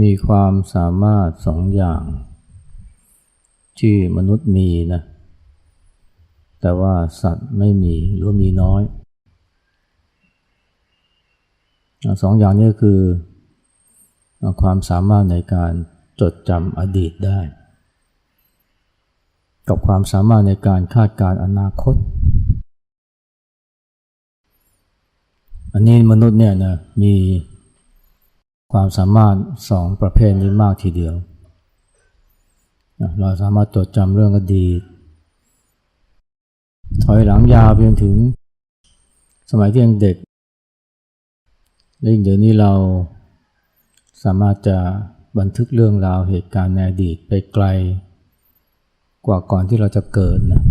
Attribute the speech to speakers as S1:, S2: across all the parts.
S1: มีความสามารถสองอย่าง ที่มนุษย์มีนะ แต่ว่าสัตว์ไม่มีหรือมีน้อยสองอย่างนี้คือ ความสามารถในการจดจำอดีตได้ กับความสามารถในการคาดการณ์อนาคต อันนี้มนุษย์เนี่ยนะมี ความสามารถสองประเภทนี้มากทีเดียว เราสามารถจดจำเรื่องอดีต ถอยหลังยาวไปจนถึง สมัยที่ยังเด็กและเดี๋ยวนี้เราสามารถจะบันทึกเรื่องราวเหตุการณ์ในอดีตไปไกล กว่าก่อนที่เราจะเกิดนะ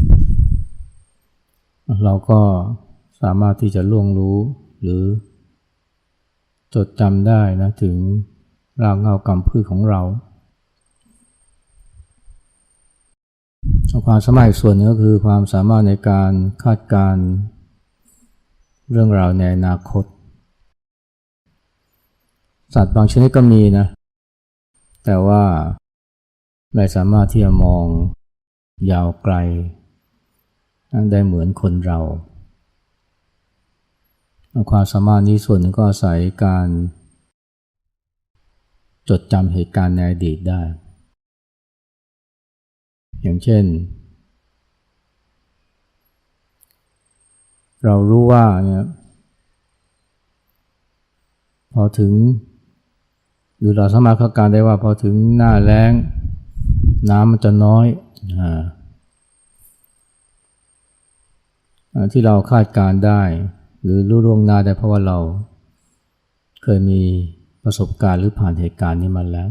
S1: เราก็สามารถที่จะล่วงรู้หรือ จดจำได้นะถึงรากเงากรรมพืชของเราความสามารถส่วนนึงก็คือความสามารถในการคาดการเรื่องราวในอนาคต สัตว์บางชนิดก็มีนะ แต่ว่าไม่สามารถที่จะมองยาวไกล ได้เหมือนคนเรา ความสามารถนี้ส่วนหนึ่งก็อาศัยการจดจำเหตุการณ์ในอดีตได้ อย่างเช่น เรารู้ว่าเนี่ยพอถึงหรือเราสามารถคาดการได้ว่าพอถึงหน้าแล้ง น้ำมันจะน้อยอที่เราคาดการได้ หรือรู้ล่วงหน้าได้เพราะว่าเรา เคยมีประสบการณ์หรือผ่านเหตุการณ์นี้มาแล้ว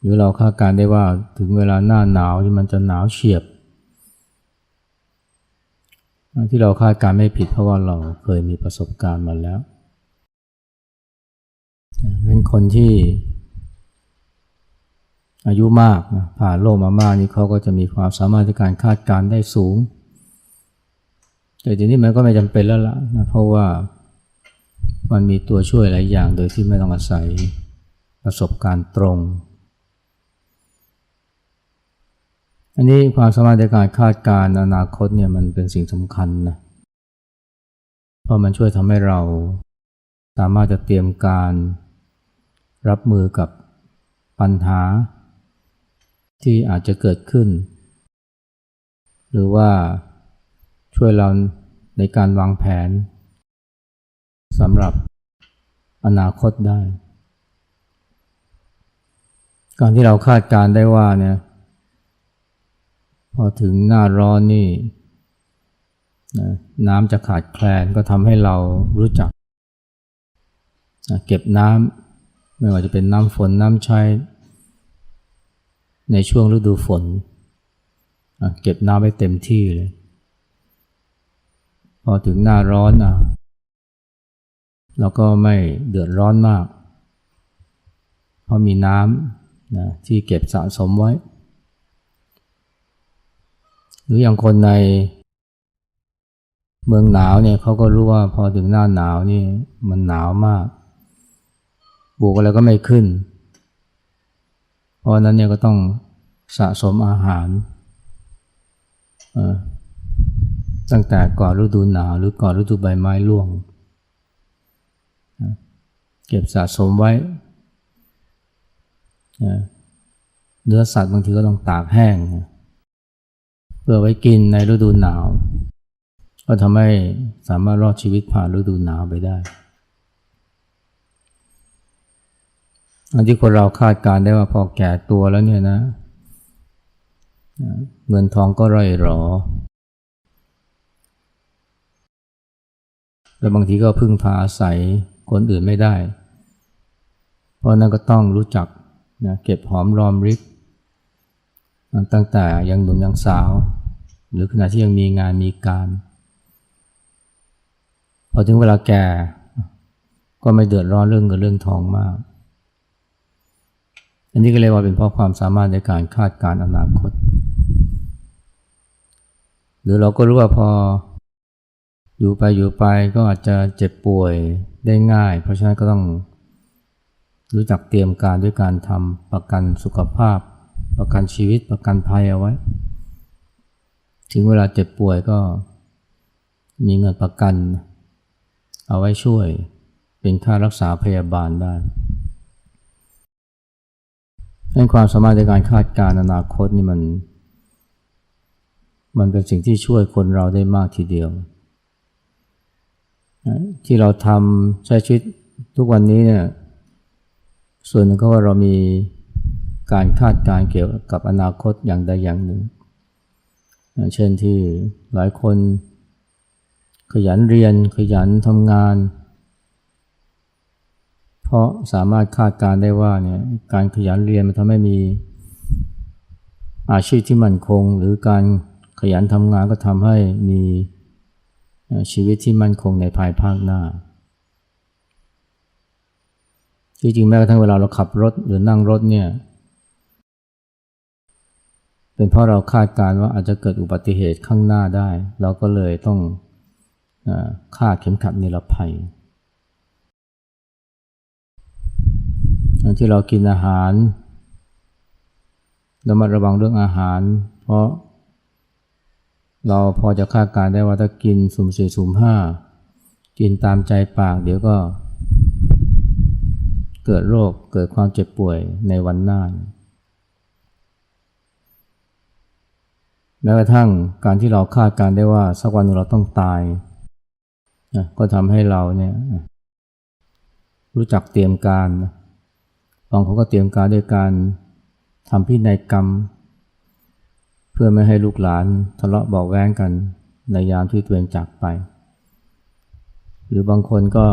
S1: หรือเราคาดการได้ว่าถึงเวลาหน้าหนาวที่มันจะหนาวเฉียบ ที่เราคาดการไม่ผิดเพราะว่าเราเคยมีประสบการณ์มาแล้วเป็นคนที่อายุมากผ่านโลกมามากนี่เขาก็จะมีความสามารถในการคาดการได้สูง แต่ทีนี้มันก็ไม่จำเป็นแล้วล่ะนะเพราะว่ามันมีตัวช่วยหลายอย่างโดยที่ไม่ต้องอาศัยประสบการณ์ตรง อันนี้ความสามารถในการคาดการณ์อนาคตเนี่ยมันเป็นสิ่งสำคัญนะเพราะมันช่วยทำให้เราสามารถจะเตรียมการรับมือกับปัญหา ที่อาจจะเกิดขึ้น หรือว่า ช่วยเราในการวางแผนสำหรับอนาคตได้ การที่เราคาดการได้ว่าเนี่ยพอถึงหน้าร้อนนี่น้ำจะขาดแคลนก็ทำให้เรารู้จัก เก็บน้ำไม่ว่าจะเป็นน้ำฝนน้ำใช้ ในช่วงฤดูฝน เก็บน้ำไว้เต็มที่เลย พอถึงหน้าร้อนอะเราก็ไม่เดือดร้อนมาก เพราะมีน้ำนะที่เก็บสะสมไว้ หรืออย่างคนในเมืองหนาวเนี่ยเขาก็รู้ว่าพอถึงหน้าหนาวนี่มันหนาวมากปลูกอะไรก็ไม่ขึ้น เพราะนั้นเนี่ยก็ต้องสะสมอาหาร ตั้งแต่ก่อนฤดูหนาวหรือก่อนฤดูใบไม้ร่วง เก็บสะสมไว้ เนื้อสัตว์บางทีก็ต้องตากแห้ง เพื่อไว้กินในฤดูหนาว ก็ทำให้สามารถรอดชีวิตผ่านฤดูหนาวไปได้อันที่คนเราคาดการได้ว่าพอแก่ตัวแล้วเนี่ยนะ เงินทองก็ร่อยหรอ แล้วบางทีก็พึ่งพาอาศัยคนอื่นไม่ได้ เพราะนั้นก็ต้องรู้จักนะเก็บหอมรอมริบตั้งแต่ยังหนุ่มยังสาว หรือขณะที่ยังมีงานมีการ พอถึงเวลาแก่ก็ไม่เดือดร้อนเรื่องเงินเรื่องทองมาก อันนี้ก็เรียว่าเป็นเพราะความสามารถในการคาดการอนาคต หรือเราก็รู้ว่าพอ อยู่ไปอยู่ไปก็อาจจะเจ็บป่วยได้ง่าย เพราะฉะนั้นก็ต้องรู้จักเตรียมการด้วยการทำประกันสุขภาพ ประกันชีวิตประกันภัยเอาไว้ ถึงเวลาเจ็บป่วยก็มีเงินประกัน เอาไว้ช่วยเป็นค่ารักษาพยาบาลได้ดังความสามารถในการคาดการณ์อนาคตนี่มัน มันเป็นสิ่งที่ช่วยคนเราได้มากทีเดียว ที่เราทำใช้ชีวิตทุกวันนี้เนี่ยส่วนหนึ่งก็ว่าเรามีการคาดการเกี่ยวกับอนาคตอย่างใดอย่างหนึ่ง เช่นที่หลายคนขยันเรียนขยันทำงาน เพราะสามารถคาดการได้ว่าเนี่ยการขยันเรียนมันทำให้มีอาชีพที่มั่นคง หรือการขยันทำงานก็ทำให้มี ชีวิตที่มั่นคงในภายภาคหน้าจริงๆแม้กระทั่งเวลาเราขับรถหรือนั่งรถเนี่ยเป็นเพราะเราคาดการณ์ว่าอาจจะเกิดอุบัติเหตุข้างหน้าได้ เราก็เลยต้องคาดเข็มขัดนิรภัยที่เรากินอาหารรามาระวังเรื่องอาหาร เพราะ เราพอจะคาดการได้ว่าถ้ากินสุ่มสี่สุ่มห้ากินตามใจปาก เดี๋ยวก็ เกิดโรคเกิดความเจ็บป่วยในวันหน้าแม้กระทั่งการที่เราคาดการได้ว่าสักวันหนึ่งเราต้องตายนะก็ทำให้เราเนี่ยรู้จักเตรียมการบางคนก็เตรียมการด้วยการทำพินัยกรรม เพื่อไม่ให้ลูกหลานทะเลาะเบาแว้งกันในยามที่ตัวเองจากไป หรือบางคนก็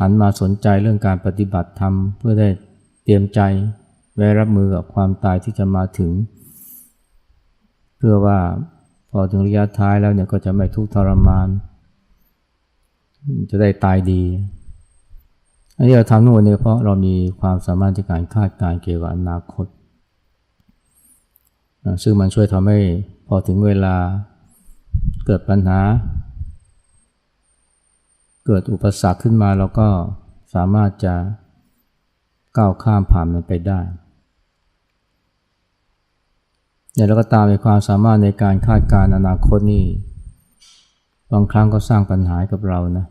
S1: หันมาสนใจเรื่องการปฏิบัติธรรม เพื่อได้เตรียมใจไว้รับมือกับความตายที่จะมาถึง เพื่อว่าพอถึงระยะท้ายแล้วเนี่ยก็จะไม่ทุกข์ทรมาน จะได้ตายดีอันนี้เราทำทั้งหมดเนี่ยเพราะเรามีความสามารถในการคาดการณ์เกี่ยวกับอนาคต ซึ่งมันช่วยทำให้พอถึงเวลาเกิดปัญหา เกิดอุปสรรคขึ้นมาเราก็สามารถจะก้าวข้ามผ่านมันไปได้เนี่ยเราก็ตามในความสามารถในการคาดการณ์อนาคตนี่บางครั้งก็สร้างปัญหากับเรานะ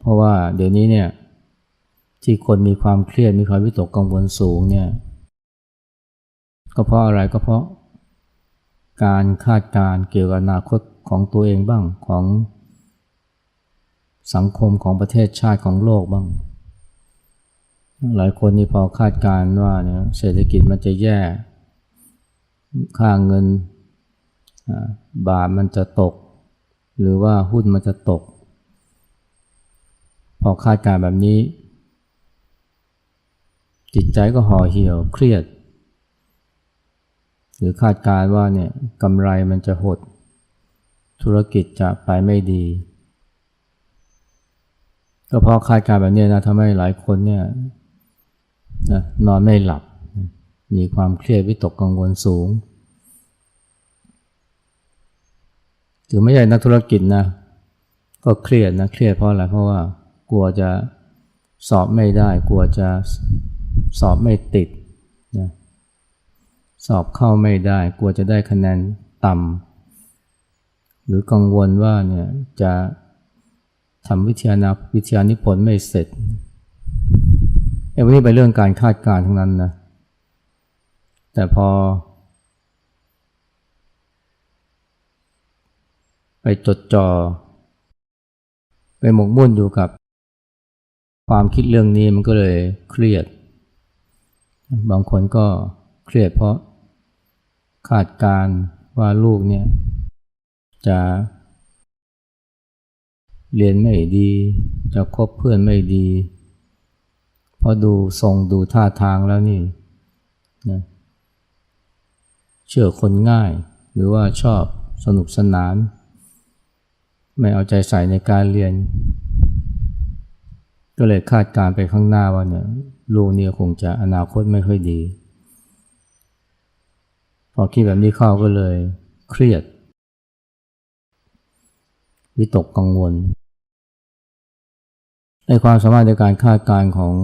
S1: เพราะว่าเดี๋ยวนี้เนี่ย ที่คนมีความเครียดมีความวิตกกังวลสูงเนี่ยก็เพราะอะไรก็เพราะการคาดการเกี่ยวกับอนาคตของตัวเองบ้างของสังคมของประเทศชาติของโลกบ้าง หลายคนนี่พอคาดการณ์ว่าเนี่ยเศรษฐกิจมันจะแย่ ค่าเงินบาทมันจะตก หรือว่าหุ้นมันจะตก พอคาดการณ์แบบนี้ จิตใจก็ห่อเหี่ยวเครียด หรือคาดการ์ว่าเนี่ยกำไรมันจะหด ธุรกิจจะไปไม่ดี ก็เพราะคาดการแบบนี้นะทำให้หลายคนเนี่ยนะนอนไม่หลับ มีความเครียดวิตกกังวลสูงถึงไม่ใช่นักธุรกิจนะ ก็เครียดนะ เครียดเพราะอะไร เพราะว่ากลัวจะสอบไม่ได้ กลัวจะ สอบไม่ติดนะสอบเข้าไม่ได้กลัวจะได้คะแนนต่ำหรือกังวลว่าเนี่ยจะทำวิทยานาวิทยานิพนธ์ไม่เสร็จไอ้วันนี้เป็นเรื่องการคาดการณ์ทั้งนั้นนะแต่พอ ไปจดจอ่อไปหมกมุ่นอยู่กับ ความคิดเรื่องนี้มันก็เลยเครียด บางคนก็เครียดเพราะคาดการว่าลูกเนี่ยจะเรียนไม่ดี จะคบเพื่อนไม่ดีพอดูทรงดูท่าทางแล้วนี่นะเชื่อคนง่าย หรือว่าชอบสนุกสนาน ไม่เอาใจใส่ในการเรียน ก็เลยคาดการไปข้างหน้าว่าเนี่ย ลูกเนี่ยคงจะอนาคตไม่ค่อยดี พอคิดแบบนี้เข้าก็เลยเครียด วิตกกังวลในความสามารถในการคาดการณ์ของ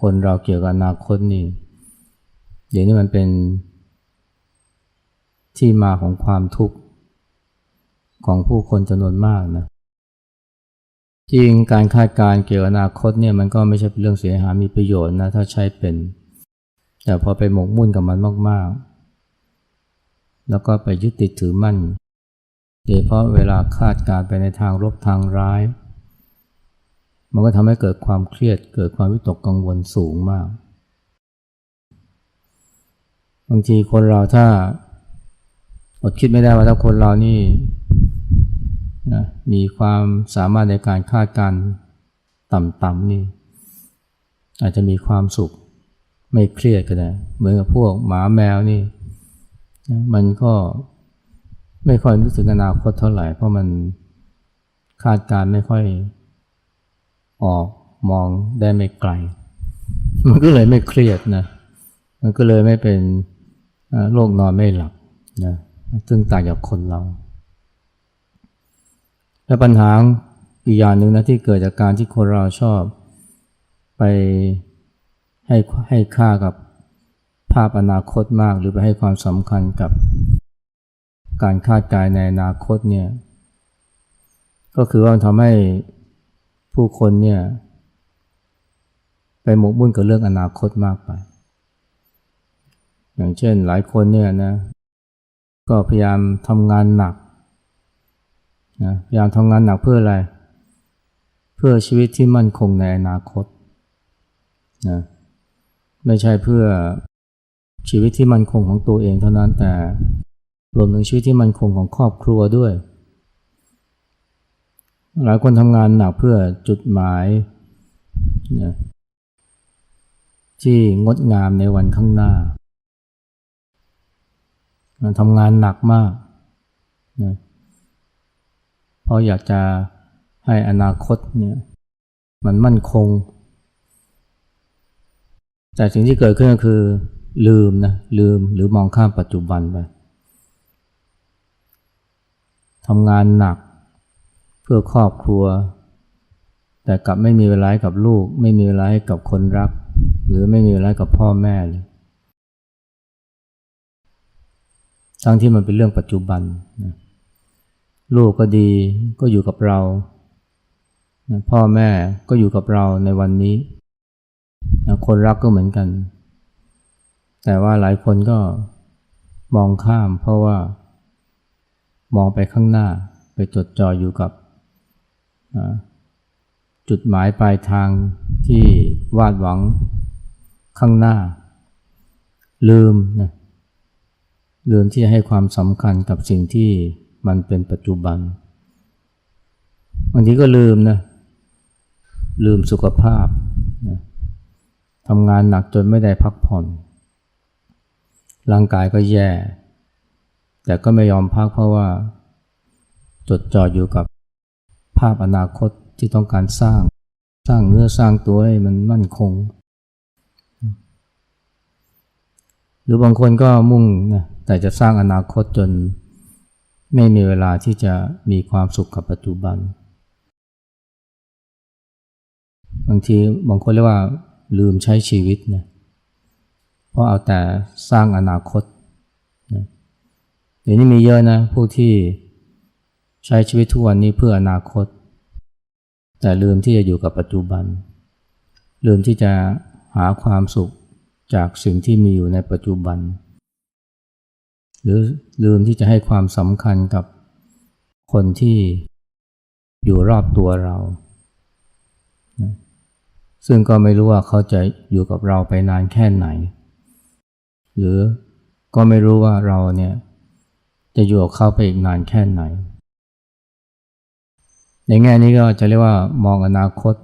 S1: คนเราเกี่ยวกับอนาคตนี่เดี๋ยวนี้มันเป็นที่มาของความทุกข์ของผู้คนจำนวนมากนะ จริงการคาดการ์เกี่ยวกับอนาคตเนี่ยมันก็ไม่ใช่เป็นเรื่องเสียหายมีประโยชน์นะถ้าใช้เป็น แต่พอไปหมกมุ่นกับมันมากๆ แล้วก็ไปยึดติดถือมั่นโดยเพราะเวลาคาดการ์ไปในทางลบทางร้าย มันก็ทำให้เกิดความเครียดเกิดความวิตกกังวลสูงมาก บางทีคนเราถ้าอดคิดไม่ได้ว่าถ้าคนเรานี่ นะมีความสามารถในการคาดการต่ำๆนี่อาจจะมีความสุขไม่เครียดก็ได้เหมือนกับพวกหมาแมวนี่นะมันก็ไม่ค่อยนึกถึงอนาคตเท่าไหร่ เพราะมันคาดการไม่ค่อยออกมองได้ไม่ไกล มันก็เลยไม่เครียดนะ มันก็เลยไม่เป็นโรคนอนไม่หลับนะซึ่งต่างจากคนเรา และปัญหาอีกอย่างหนึ่งนะที่เกิดจากการที่คนเราชอบไปให้ให้ค่ากับภาพอนาคตมาก หรือไปให้ความสำคัญกับการคาดการณ์ในอนาคตเนี่ยก็คือว่าทำให้ผู้คนเนี่ยไปหมกมุ่นกับเรื่องอนาคตมากไป อย่างเช่นหลายคนเนี่ยนะก็พยายามทำงานหนัก นะพยายามทำงานหนักเพื่ออะไร เพื่อชีวิตที่มั่นคงในอนาคตนะไม่ใช่เพื่อชีวิตที่มั่นคงของตัวเองเท่านั้นแต่รวมถึงชีวิตที่มั่นคงของครอบครัวด้วย หลายคนทำงานหนักเพื่อจุดหมายนะที่งดงามในวันข้างหน้าทำงานหนักมากนะ เพราะอยากจะให้อนาคตเนี่ยมันมั่นคง แต่สิ่งที่เกิดขึ้นก็คือ ลืมนะลืมหรือมองข้ามปัจจุบันไปทำงานหนักเพื่อครอบครัว แต่กลับไม่มีเวลาให้กับลูก ไม่มีเวลาให้กับคนรัก หรือไม่มีเวลากับพ่อแม่เลยทั้งที่มันเป็นเรื่องปัจจุบันนะ ลูกก็ดีก็อยู่กับเรา พ่อแม่ก็อยู่กับเราในวันนี้ คนรักก็เหมือนกัน แต่ว่าหลายคนก็มองข้ามเพราะว่า มองไปข้างหน้าไปจดจ่ออยู่กับจุดหมายปลายทางที่วาดหวังข้างหน้า ลืมนะลืมที่จะให้ความสำคัญกับสิ่งที่ มันเป็นปัจจุบันบางทีก็ลืมนะลืมสุขภาพนะทำงานหนักจนไม่ได้พักผ่อน ร่างกายก็แย่ แต่ก็ไม่ยอมพักเพราะว่า จดจ่ออยู่กับภาพอนาคตที่ต้องการสร้าง สร้างเนื้อสร้างตัวให้มันมั่นคง หรือบางคนก็มุ่งนะแต่จะสร้างอนาคตจน ไม่มีเวลาที่จะมีความสุขกับปัจจุบัน บางทีบางคนเรียกว่าลืมใช้ชีวิตนะเพราะเอาแต่สร้างอนาคตนะเดี๋ยวนี้มีเยอะนะผู้ที่ใช้ชีวิตทุกวันนี้เพื่ออนาคต แต่ลืมที่จะอยู่กับปัจจุบัน ลืมที่จะหาความสุขจากสิ่งที่มีอยู่ในปัจจุบัน หรือลืมที่จะให้ความสำคัญกับคนที่อยู่รอบตัวเรา ซึ่งก็ไม่รู้ว่าเขาจะอยู่กับเราไปนานแค่ไหน หรือก็ไม่รู้ว่าเราเนี่ยจะอยู่กับเขาไปอีกนานแค่ไหน ในแง่นี้ก็จะเรียกว่ามองอนาคต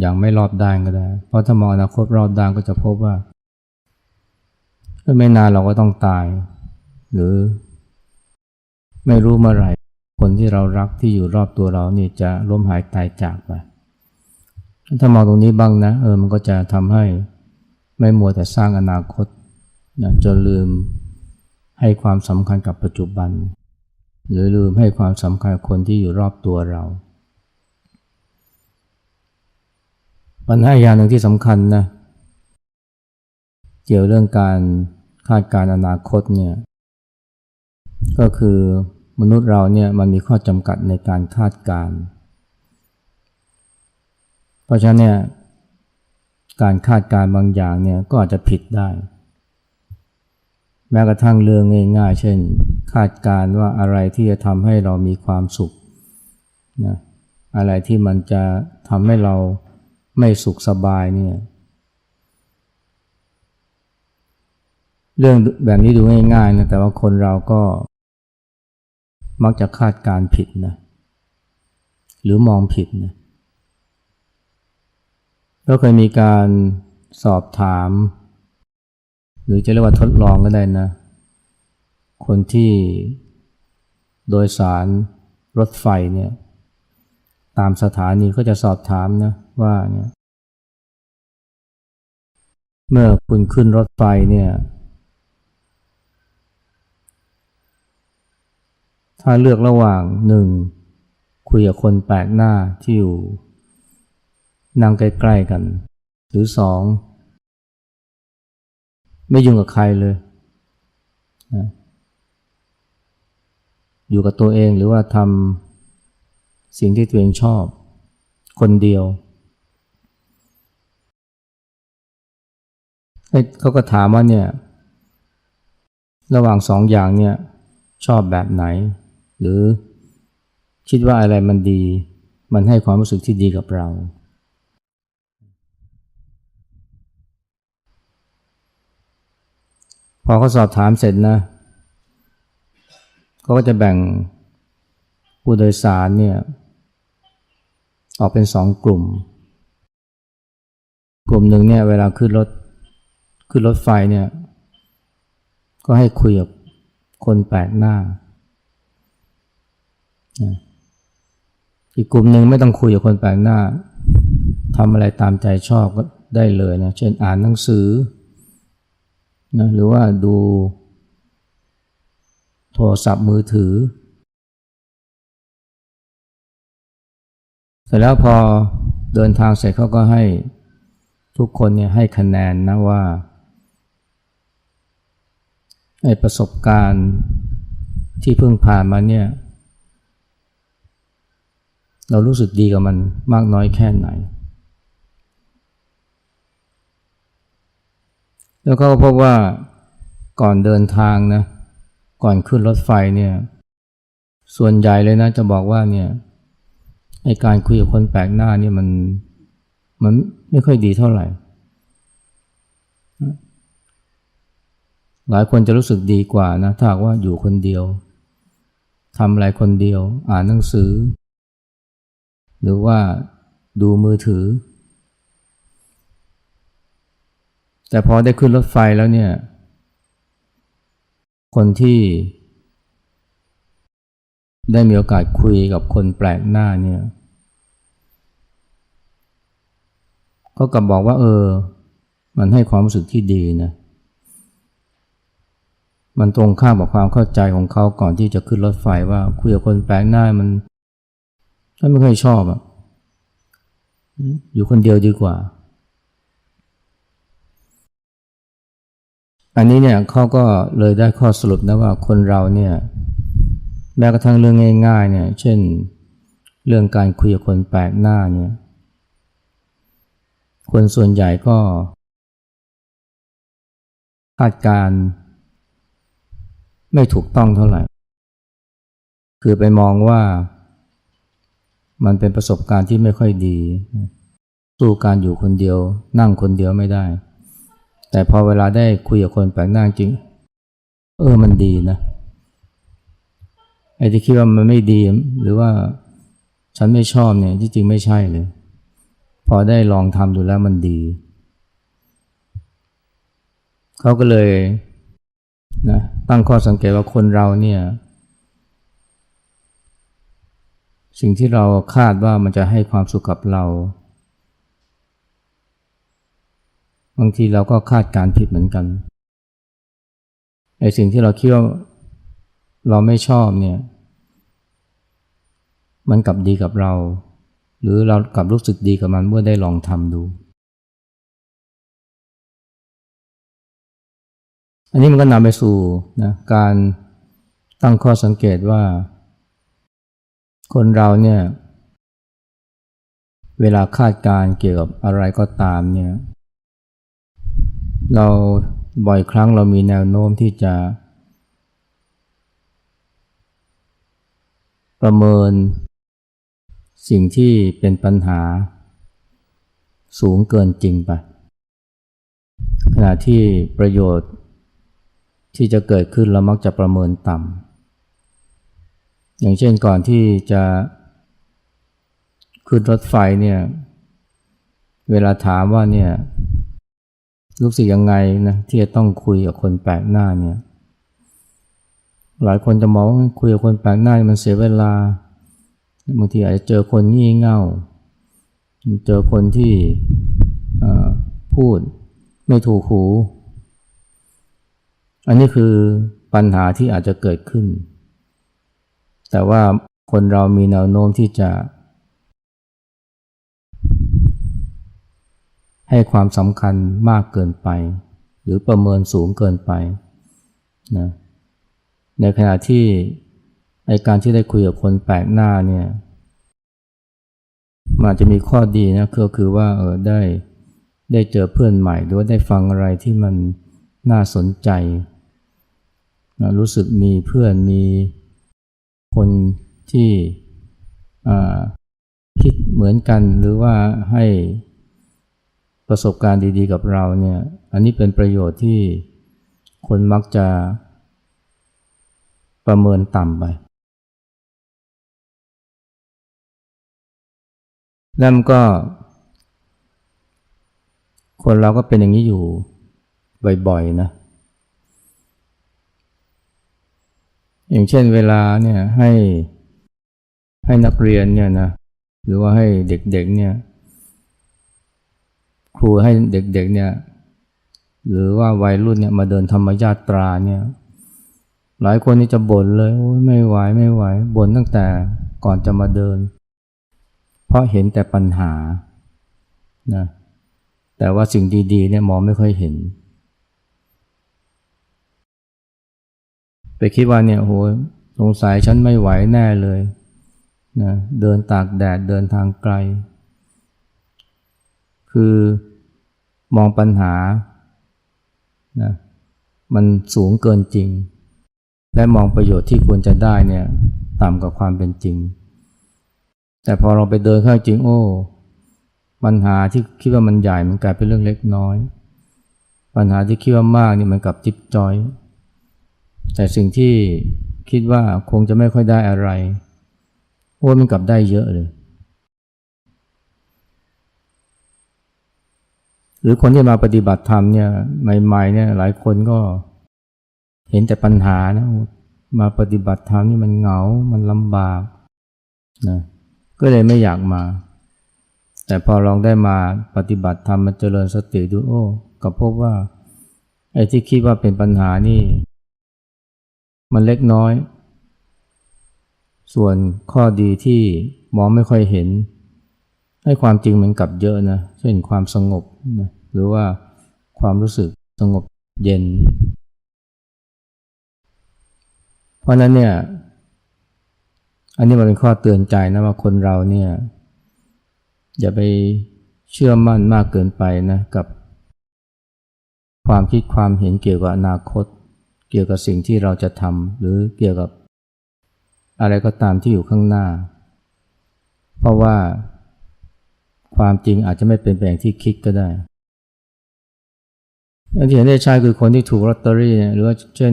S1: อย่างไม่รอบด้านก็ได้ เพราะถ้ามองอนาคตรอบด้านก็จะพบว่าไม่นานเราก็ต้องตาย หรือ ไม่รู้เมื่อไหร่ คนที่เรารักที่อยู่รอบตัวเรานี่จะล้มหายตายจากไปถ้ามองตรงนี้บ้างนะเออมันก็จะทำให้ไม่มัวแต่สร้างอนาคตนะจนลืมให้ความสำคัญกับปัจจุบัน หรือลืมให้ความสำคัญคนที่อยู่รอบตัวเราปัญหาอย่างหนึ่งที่สำคัญนะเกี่ยวเรื่องการคาดการณ์อนาคตเนี่ย ก็คือมนุษย์เราเนี่ยมันมีข้อจำกัดในการคาดการณ์เพราะฉะนั้นเนี่ยการคาดการณ์บางอย่างเนี่ยก็อาจจะผิดได้ แม้กระทั่งเรื่องง่ายๆ เช่น คาดการณ์ว่าอะไรที่จะทำให้เรามีความสุขนะอะไรที่มันจะทำให้เราไม่สุขสบายเนี่ย เรื่องแบบนี้ดูง่ายๆนะแต่ว่าคนเราก็ มักจะคาดการผิดนะหรือมองผิดนะก็เคยมีการสอบถาม หรือจะเรียกว่าทดลองก็ได้นะ คนที่โดยสารรถไฟเนี่ย ตามสถานีก็จะสอบถามนะว่าเนี่ย เมื่อคุณขึ้นรถไฟเนี่ย ถ้าเลือกระหว่างหนึ่งคุยกับคนแปลกหน้าที่อยู่นั่งใกล้ ๆ กัน หรือสองไม่ยุ่งกับใครเลยนะอยู่กับตัวเองหรือว่าทำสิ่งที่ตัวเองชอบ คนเดียวเขาก็ถามว่าเนี่ย ระหว่างสองอย่างเนี่ย ชอบแบบไหน หรือคิดว่าอะไรมันดี มันให้ความรู้สึกที่ดีกับเรา พอเขาสอบถามเสร็จนะเขาก็จะแบ่งผู้โดยสารเนี่ยออกเป็นสองกลุ่ม กลุ่มหนึ่งเนี่ยเวลาขึ้นรถขึ้นรถไฟเนี่ย ก็ให้คุยกับคนแปลกหน้า อีกกลุ่มหนึ่งไม่ต้องคุยกับคนแปลกหน้าทำอะไรตามใจชอบก็ได้เลยนะ เช่นอ่านหนังสือนะหรือว่าดูโทรศัพท์มือถือ เสร็จแล้วพอเดินทางเสร็จเขาก็ให้ทุกคนเนี่ยให้คะแนนนะว่าไอ้ประสบการณ์ที่เพิ่งผ่านมาเนี่ย เรารู้สึกดีกับมันมากน้อยแค่ไหน แล้วก็พบว่าก่อนเดินทางนะ ก่อนขึ้นรถไฟเนี่ย ส่วนใหญ่เลยนะจะบอกว่าเนี่ยไอการคุยกับคนแปลกหน้านี่มันมันไม่ค่อยดีเท่าไหร่ หลายคนจะรู้สึกดีกว่านะถ้าว่าอยู่คนเดียวทำอะไรคนเดียว อ่านหนังสือ หรือว่าดูมือถือ แต่พอได้ขึ้นรถไฟแล้วเนี่ย คนที่ได้มีโอกาสคุยกับคนแปลกหน้าเนี่ย ก็กลับบอกว่า เออ มันให้ความรู้สึกที่ดีนะ มันตรงข้ามกับความเข้าใจของเขาก่อนที่จะขึ้นรถไฟว่าคุยกับคนแปลกหน้ามัน ถ้าไม่ค่อยชอบอะอยู่คนเดียวดีกว่า อันนี้เนี่ยเขาก็เลยได้ข้อสรุปนะว่าคนเราเนี่ยแม้กระทั่งเรื่องง่าย ๆ เนี่ย เช่น เรื่องการคุยกับคนแปลกหน้าเนี่ย คนส่วนใหญ่ก็คาดการไม่ถูกต้องเท่าไหร่ คือไปมองว่า มันเป็นประสบการณ์ที่ไม่ค่อยดี สู้การอยู่คนเดียว นั่งคนเดียวไม่ได้ แต่พอเวลาได้คุยกับคนแปลกหน้าจริง เออมันดีนะไอ้ที่คิดว่ามันไม่ดี หรือว่าฉันไม่ชอบเนี่ยที่จริงไม่ใช่เลย พอได้ลองทำดูแล้วมันดี เขาก็เลยนะตั้งข้อสังเกตว่าคนเราเนี่ย สิ่งที่เราคาดว่ามันจะให้ความสุขกับเรา บางทีเราก็คาดการผิดเหมือนกันไอ้สิ่งที่เราคิดว่าเราไม่ชอบเนี่ย มันกลับดีกับเรา หรือเรากลับรู้สึกดีกับมันเมื่อได้ลองทำดู อันนี้มันก็นำไปสู่นะการตั้งข้อสังเกตว่า คนเราเนี่ย เวลาคาดการเกี่ยวกับอะไรก็ตามเนี่ย เราบ่อยครั้งเรามีแนวโน้มที่จะ ประเมิน สิ่งที่เป็นปัญหา สูงเกินจริงไป ขณะที่ประโยชน์ที่จะเกิดขึ้นเรามักจะประเมินต่ำ อย่างเช่นก่อนที่จะขึ้นรถไฟเนี่ยเวลาถามว่าเนี่ยรู้สึกยังไงนะที่จะต้องคุยกับคนแปลกหน้าเนี่ยหลายคนจะมองว่าคุยกับคนแปลกหน้ามันเสียเวลาบางทีอาจจะเจอคนงี่เง่า เจอคนที่พูดไม่ถูกหู อันนี้คือปัญหาที่อาจจะเกิดขึ้น แต่ว่าคนเรามีแนวโน้มที่จะ ให้ความสำคัญมากเกินไป หรือประเมินสูงเกินไปนะในขณะที่ไอการที่ได้คุยกับคนแปลกหน้าเนี่ยมันจะมีข้อดีนะก็คือว่าเออได้ได้เจอเพื่อนใหม่หรือว่าได้ฟังอะไรที่มันน่าสนใจนะรู้สึกมีเพื่อนมี คนที่คิดเหมือนกันหรือว่าให้ประสบการณ์ดีๆกับเราเนี่ยอันนี้เป็นประโยชน์ที่คนมักจะประเมินต่ำไปแล้วมันก็ คนเราก็เป็นอย่างนี้อยู่บ่อยๆนะ อย่างเช่นเวลาเนี่ยให้ให้นักเรียนเนี่ยนะหรือว่าให้เด็กๆเนี่ยครูให้เด็กๆเนี่ยหรือว่าวัยรุ่นเนี่ยมาเดินธรรมญาตราเนี่ยหลายคนนี่จะบ่นเลยโอ้ยไม่ไหวไม่ไหวบ่นตั้งแต่ก่อนจะมาเดิน เพราะเห็นแต่ปัญหานะแต่ว่าสิ่งดีๆเนี่ยมองไม่ค่อยเห็น ไปคิดว่าเนี่ยโหสงสัยฉันไม่ไหวแน่เลยนะเดินตากแดดเดินทางไกล คือมองปัญหานะมันสูงเกินจริง และมองประโยชน์ที่ควรจะได้เนี่ยต่ำกว่าความเป็นจริง แต่พอเราไปเดินเข้าจริงโอ้ปัญหาที่คิดว่ามันใหญ่มันกลายเป็นเรื่องเล็กน้อย ปัญหาที่คิดว่ามากนี่มันกลับจิ๊บจอย แต่สิ่งที่คิดว่าคงจะไม่ค่อยได้อะไรโอ้มันกลับได้เยอะเลย หรือคนที่มาปฏิบัติธรรมเนี่ยใหม่ๆเนี่ยหลายคนก็เห็นแต่ปัญหานะมาปฏิบัติธรรมนี่มันเหงา มันลำบากนะก็เลยไม่อยากมา แต่พอลองได้มาปฏิบัติธรรมมาเจริญสติดูโอ้ก็พบว่าไอ้ที่คิดว่าเป็นปัญหานี่ มันเล็กน้อย ส่วนข้อดีที่มองไม่ค่อยเห็น ให้ความจริงมันกลับเยอะนะ เช่นความสงบนะหรือว่าความรู้สึกสงบเย็น เพราะนั้นเนี่ย อันนี้มันเป็นข้อเตือนใจนะว่าคนเราเนี่ย อย่าไปเชื่อมั่นมากเกินไปนะกับความคิดความเห็นเกี่ยวกับอนาคต กี่ยวกับสิ่งที่เราจะทำหรือเกี่ยวกับ อะไรก็ตามที่อยู่ข้างหน้า เพราะว่า ความจริงอาจจะไม่เป็นแบบที่คิดก็ได้อันที่เห็นได้ใช่คือคนที่ถูกลอตเตอรี่หรือว่าเช่น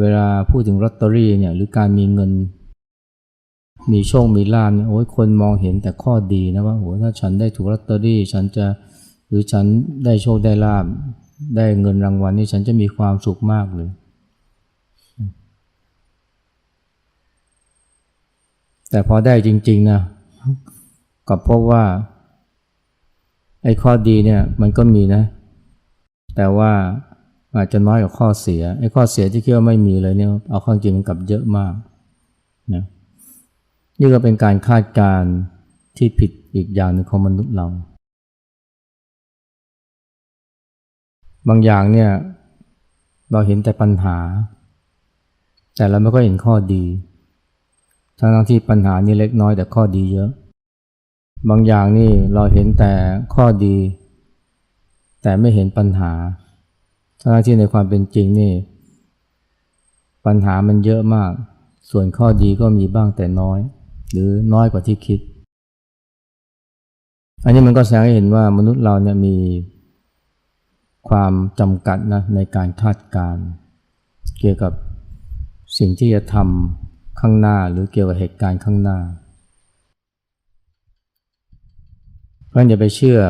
S1: เวลาพูดถึงลอตเตอรี่เนี่ยหรือการมีเงิน มีโชคมีลาภเนี่ยโอ้ยคนมองเห็นแต่ข้อดีนะว่าโอ้ถ้าฉันได้ถูกลอตเตอรี่ ฉันจะหรือฉันได้โชคได้ลาภได้เงินรางวัลนี่ฉันจะมีความสุขมากเลย แต่พอได้จริงๆนะก็พบว่าไอ้ข้อดีเนี่ยมันก็มีนะ แต่ว่าอาจจะน้อยกว่าข้อเสียไอ้ข้อเสียที่คิดว่าไม่มีเลยเนี่ยเอาข้อจริงมันกลับเยอะมากนะนี่ก็เป็นการคาดการณ์ที่ผิดอีกอย่างหนึ่งของมนุษย์เรา บางอย่างเนี่ยเราเห็นแต่ปัญหา แต่เราไม่ก็เห็นข้อดี ทั้งที่ปัญหานี่เล็กน้อยแต่ข้อดีเยอะ บางอย่างนี่เราเห็นแต่ข้อดี แต่ไม่เห็นปัญหาทั้งที่ในความเป็นจริงนี่ ปัญหามันเยอะมาก ส่วนข้อดีก็มีบ้างแต่น้อย หรือน้อยกว่าที่คิด อันนี้มันก็แสดงให้เห็นว่ามนุษย์เราเนี่ยมีความจำกัดนะในการคาดการ เกี่ยวกับสิ่งที่จะทำ ข้างหน้าหรือเกี่ยวกับเหตุการณ์ข้างหน้า เพราะฉะนั้นอย่าไปเชื่อ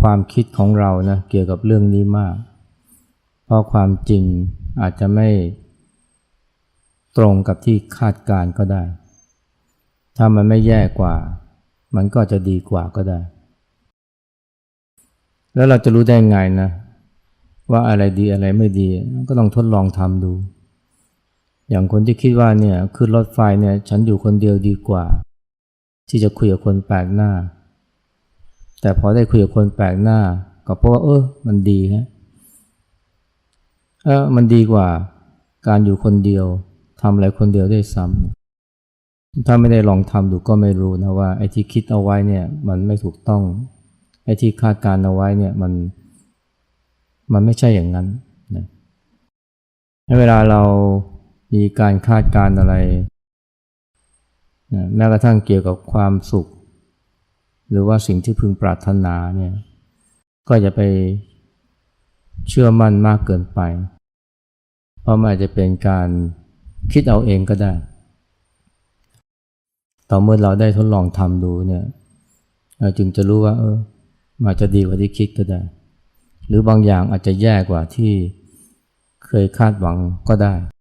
S1: ความคิดของเรานะเกี่ยวกับเรื่องนี้มาก เพราะความจริงอาจจะไม่ตรงกับที่คาดการก็ได้ ถ้ามันไม่แย่กว่า มันก็จะดีกว่าก็ได้ แล้วเราจะรู้ได้ไงนะ ว่าอะไรดีอะไรไม่ดี ก็ต้องทดลองทำดู อย่างคนที่คิดว่าเนี่ยขึ้นรถไฟเนี่ยฉันอยู่คนเดียวดีกว่า ที่จะคุยกับคนแปลกหน้า แต่พอได้คุยกับคนแปลกหน้า ก็เพราะว่าเออมันดีฮะเออมันดีกว่าการอยู่คนเดียวทำอะไรคนเดียวได้ซ้ำถ้าไม่ได้ลองทำดูก็ไม่รู้นะว่าไอ้ที่คิดเอาไว้เนี่ยมันไม่ถูกต้องไอ้ที่คาดการเอาไว้เนี่ยมันมันไม่ใช่อย่างนั้นนะเวลาเรา มีการคาดการอะไรนะแม้กระทั่งเกี่ยวกับความสุข หรือว่าสิ่งที่พึงปรารถนาเนี่ยก็จะไปเชื่อมั่นมากเกินไป เพราะมันอาจจะเป็นการคิดเอาเองก็ได้ ต่อเมื่อเราได้ทดลองทำดูเนี่ยเราจึงจะรู้ว่าเออมันอาจจะดีกว่าที่คิดก็ได้ หรือบางอย่างอาจจะแย่กว่าที่เคยคาดหวังก็ได้